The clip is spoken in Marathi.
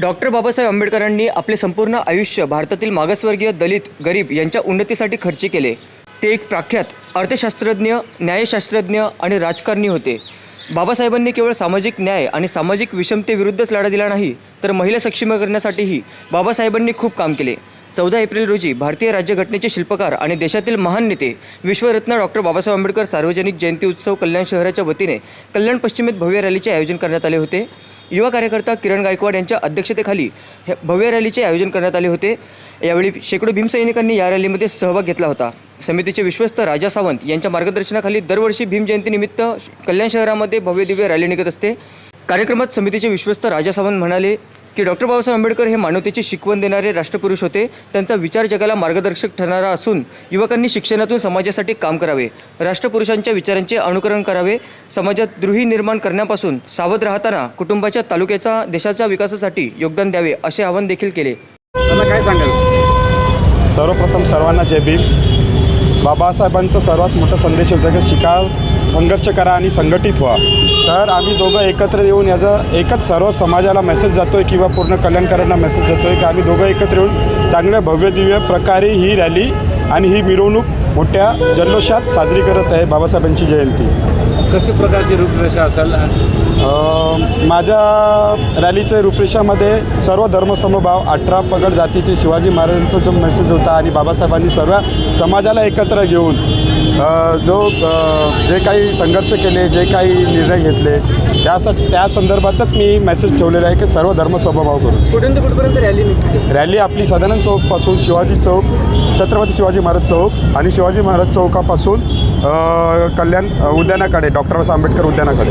डॉक्टर बाबासाहेब आंबेडकरांनी आपले संपूर्ण आयुष्य भारतातील मागासवर्गीय दलित गरीब यांच्या उन्नतीसाठी खर्च केले. ते एक प्रख्यात अर्थशास्त्रज्ञ न्यायशास्त्रज्ञ आणि राजकारणी होते. बाबासाहेबांनी केवळ सामाजिक न्याय आणि सामाजिक विषमतेविरुद्धच लढा दिला नाही तर महिला सक्षमीकरणासाठीही बाबासाहेबांनी खूप काम केले. चौदा एप्रिल रोजी भारतीय राज्यघटनेचे शिल्पकार आणि देशातील महान नेते विश्वरत्न डॉक्टर बाबासाहेब आंबेडकर सार्वजनिक जयंती उत्सव कल्याण शहराच्या वतीने कल्याण पश्चिमेत भव्य रॅलीचे आयोजन करण्यात आले होते. युवा कार्यकर्ता किरण गायकवाड यांच्या अध्यक्षतेखाली हे भव्य रॅलीचे आयोजन करण्यात आले होते. यावेळी शेकडो भीमसैनिकांनी या रॅलीमध्ये सहभाग घेतला होता. समितीचे विश्वस्त राजा सावंत यांच्या मार्गदर्शनाखाली दरवर्षी भीम जयंतीनिमित्त कल्याण शहरामध्ये भव्य दिव्य रॅली निघत असते. कार्यक्रमात समितीचे विश्वस्त राजा सावंत म्हणाले की डॉक्टर बाबासाहेब आंबेडकर हे मानवतेची शिकवण देणारे राष्ट्रपुरुष होते. त्यांचा विचार जगाला मार्गदर्शक ठरणारा असून युवकांनी शिक्षणातून समाजासाठी काम करावे. राष्ट्रपुरुषांच्या विचारांचे अनुकरण करावे. समाजात द्रोही निर्माण करण्यापासून सावध राहताना कुटुंबाच्या तालुक्याचा देशाच्या विकासासाठी योगदान द्यावे असे आवाहन देखील केले. मला काय सांगाल? सर्वप्रथम सर्वांना जय भीम. बाबासाहेबांचा सर्वात मोठा संदेश होता की शिका संघर्ष करा आणि संघटित व्हा. तर आम्ही दोघं एकत्र येऊन याचा एकच सर्व समाजाला मेसेज जातो आहे किंवा पूर्ण कल्याणकारांना मेसेज जातो आहे की आम्ही दोघं एकत्र येऊन चांगल्या भव्य दिव्य प्रकारे ही रॅली आणि ही मिरवणूक मोठ्या जल्लोषात साजरी करत आहे बाबासाहेबांची जयंती. कशी प्रकारची रूपरेषा असेल? माझ्या रॅलीच्या रूपरेषामध्ये सर्व धर्मसमभाव अठरा पगड जातीचे शिवाजी महाराजांचा जो मेसेज होता आणि बाबासाहेबांनी सर्व समाजाला एकत्र घेऊन जो जे काही संघर्ष केले जे काही निर्णय घेतले त्यासाठी त्या संदर्भातच मी मेसेज ठेवलेला आहे की सर्व धर्मसमभाव करून. कुठून ते कुठपर्यंत रॅली निघते? रॅली आपली सदानंद चौकपासून शिवाजी चौक छत्रपती शिवाजी महाराज चौक आणि शिवाजी महाराज चौकापासून कल्याण उद्यानाकडे डॉक्टर आंबेडकर उद्यानाकडे.